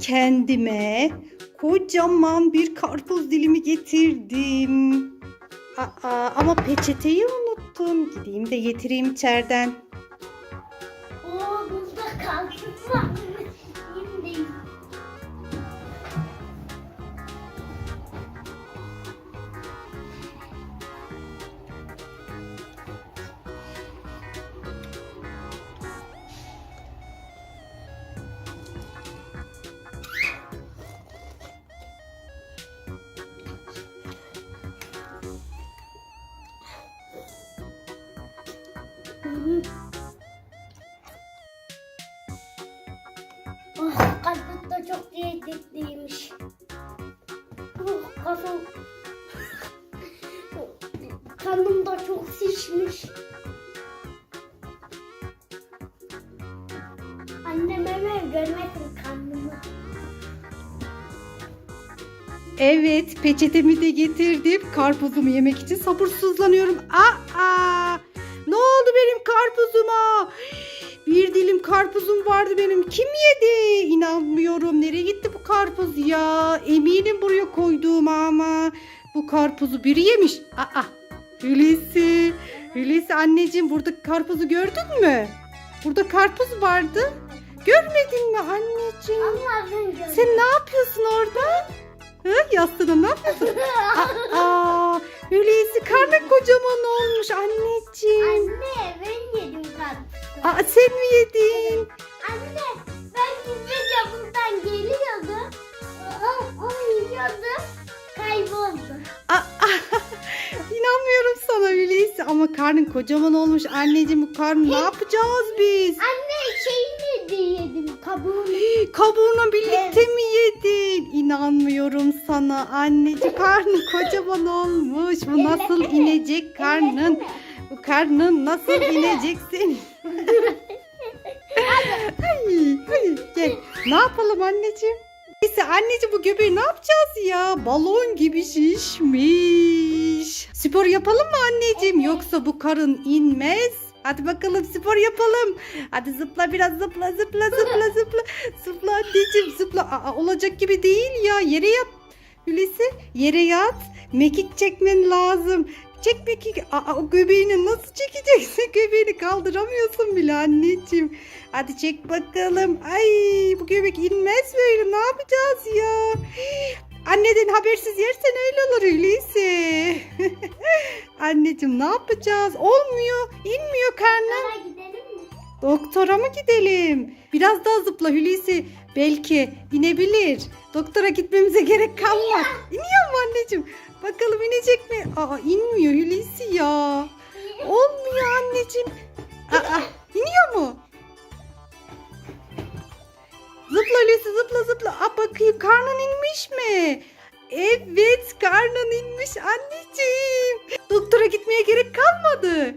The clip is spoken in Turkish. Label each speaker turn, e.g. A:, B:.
A: kendime kocaman bir karpuz dilimi getirdim. Aa, ama peçeteyi unuttum. Gideyim de getireyim içeriden.
B: Oo kalkıp var. Oh, karpuz da çok lezzetliymiş. Oh, kafam... Karnım da çok şişmiş. Annem hemen görmesin karnımı.
A: Evet, peçetemi de getirdim. Karpuzumu yemek için sabırsızlanıyorum. Aa! Ne oldu benim karpuzuma? Bir dilim karpuzum vardı benim. Kim yedi? İnanmıyorum. Nereye gitti bu karpuz ya? Eminim buraya koyduğum ama. Bu karpuzu biri yemiş. Aa! Hulusi. Hulusi anneciğim burada karpuzu gördün mü? Burada karpuz vardı. Görmedin mi anneciğim?
B: Gördüm.
A: Sen ne yapıyorsun orada? Hı, yastığına ne yapıyorsun? Aa, Hulusi karnın kocaman olmuş anneciğim. Aa, sen mi yedin?
B: Anne ben gizlice buradan geliyordum. Onu yiyordum. Kayboldu.
A: Aa, inanmıyorum sana Hulusi ama karnın kocaman olmuş anneciğim bu karnı ne yapacağız biz?
B: Anne şeyini de yedim kabuğunu.
A: Kabuğunu birlikte mi yedin? İnanmıyorum sana anneciğim karnın kocaman olmuş. Bu nasıl inecek karnın? Bu karnın nasıl inecek Ne yapalım anneciğim? Neyse anneciğim bu göbeği ne yapacağız ya? Balon gibi şişmiş. Spor yapalım mı anneciğim? Yoksa bu karın inmez. Hadi bakalım spor yapalım. Hadi zıpla biraz zıpla zıpla zıpla zıpla. Zıpla anneciğim zıpla. Aa, olacak gibi değil ya. Yere yat. Hulusi yere yat. Mekik çekmen lazım. Çek mekik. Aa, o göbeğini nasıl çekeceksin? Göbeğini kaldıramıyorsun bile anneciğim. Hadi çek bakalım. Ay bu göbek inmez böyle. Ne yapacağız ya? Anneden habersiz yersen öyle olur öyleyse. Anneciğim ne yapacağız? Olmuyor. İnmiyor karnım.
B: Sana gidelim mi?
A: Doktora mı gidelim? Biraz daha zıpla Hulusi. Belki inebilir. Doktora gitmemize gerek kalmaz. İniyor mu anneciğim? Bakalım inecek mi? Aa inmiyor Hulusi ya. Olmuyor anneciğim. Evet karnın inmiş anneciğim. Doktora gitmeye gerek kalmadı.